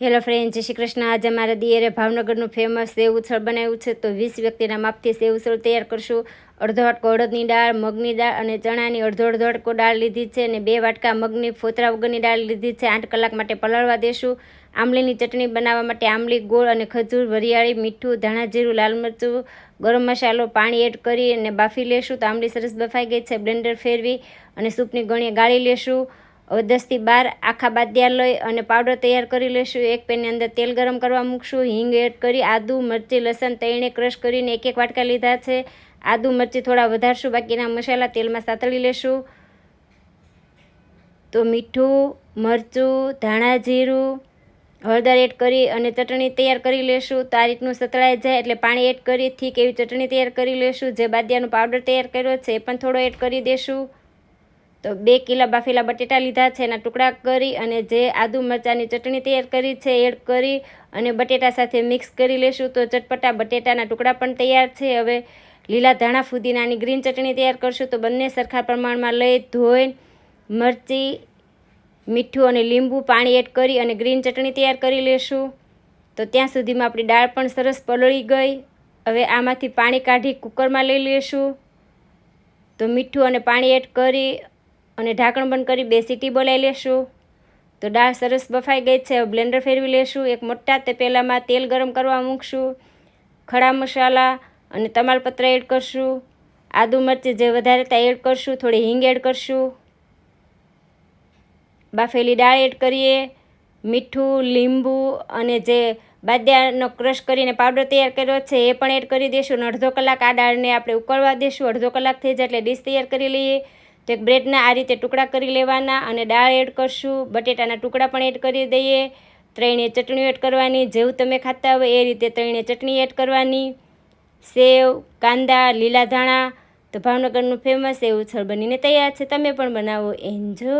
Hello friend જય શ્રી કૃષ્ણ. આજે મારા દિયરે ભાવનગરનું ફેમસ સેવ ઉછળ બનાવ્યું છે. તો વીસ વ્યક્તિના માપથી સેવ ઉછળ તૈયાર કરશું. અડધો વાટકો અડદની દાળ, મગની દાળ અને ચણાની અડધો અડધો વાટકો દાળ લીધી છે અને બે વાટકા મગની ફોતરા વગરની દાળ લીધી છે. આઠ કલાક માટે પલાળવા દેશું. આંબલીની ચટણી બનાવવા માટે આંબલી, ગોળ અને ખજૂર, વરિયાળી, મીઠું, ધાણા જીરું, લાલ મરચું, ગરમ મસાલો, પાણી એડ કરી અને બાફી લેશું. તો આંબલી સરસ બફાઈ ગઈ છે, બ્લેન્ડર ફેરવી અને સૂપની ગણીએ ગાળી લેશું. હવે દસથી બાર આખા બાદિયા લઈ અને પાવડર તૈયાર કરી લઈશું એક પેનની અંદર તેલ ગરમ કરવા મૂકશું. હિંગ એડ કરી આદુ, મરચી, લસણ તૈણે ક્રશ કરીને એક એક વાટકા લીધા છે. આદું, મરચી થોડા વધારશું. બાકીના મસાલા તેલમાં સાતળી લેશું. તો મીઠું, મરચું, ધાણા જીરું હળદર એડ કરી અને ચટણી તૈયાર કરી લેશું. તો આ રીતનું સતળાઈ જાય એટલે પાણી એડ કરી થીક એવી ચટણી તૈયાર કરી લેશું. જે બાદિયાનો પાવડર તૈયાર કર્યો છે એ પણ થોડો એડ કરી દેશું. તો બે કિલો બાફેલા બટેટા લીધા છે, એના ટુકડા કરી અને જે આદુ મરચાંની ચટણી તૈયાર કરી છે એડ કરી અને બટેટા સાથે મિક્સ કરી લેશું. તો ચટપટા બટેટાના ટુકડા પણ તૈયાર છે. હવે લીલા ધાણા ફુદીનાની ગ્રીન ચટણી તૈયાર કરશું. તો બંને સરખા પ્રમાણમાં લઈ, ધોઈ, મરચી, મીઠું અને લીંબુ પાણી એડ કરી અને ગ્રીન ચટણી તૈયાર કરી લેશું. તો ત્યાં સુધીમાં આપણી દાળ પણ સરસ પલળી ગઈ. હવે આમાંથી પાણી કાઢી કુકરમાં લઈ લેશું. તો મીઠું અને પાણી એડ કરી અને ઢાંકણ બંધ કરી બે સીટી બોલાવી લેશું. તો દાળ સરસ બફાઈ ગઈ છે બ્લેન્ડર ફેરવી લેશું. એક મોટા તપેલામાં તેલ ગરમ કરવા મૂકશું. ખડા મસાલા અને તમાલપત્ર એડ કરશું. આદુ મરચી જે વધારે ત્યાં એડ કરશું, થોડી હિંગ એડ કરશું. બાફેલી દાળ એડ કરીએ. મીઠું, લીંબુ અને જે બાદિયાનો ક્રશ કરીને પાવડર તૈયાર કર્યો છે, એ પણ એડ કરી દઈશું અને અડધો કલાક આ દાળને આપણે ઉકળવા દઈશું અડધો કલાક થઈ જાય એટલે ડીશ તૈયાર કરી લઈએ. તો એક બ્રેડના આ રીતે ટુકડા કરી લેવાના અને દાળ એડ કરશું, બટેટાના ટુકડા પણ એડ કરી દઈએ, ત્રણેય ચટણીઓ એડ કરવાની, જેવું તમે ખાતા હોય એ રીતે ત્રણેય ચટણી એડ કરવાની. સેવ, કાંદા, લીલા ધાણા, તો ભાવનગરનું ફેમસ એવું છળ બનીને તૈયાર છે, તમે પણ બનાવો. એન્જો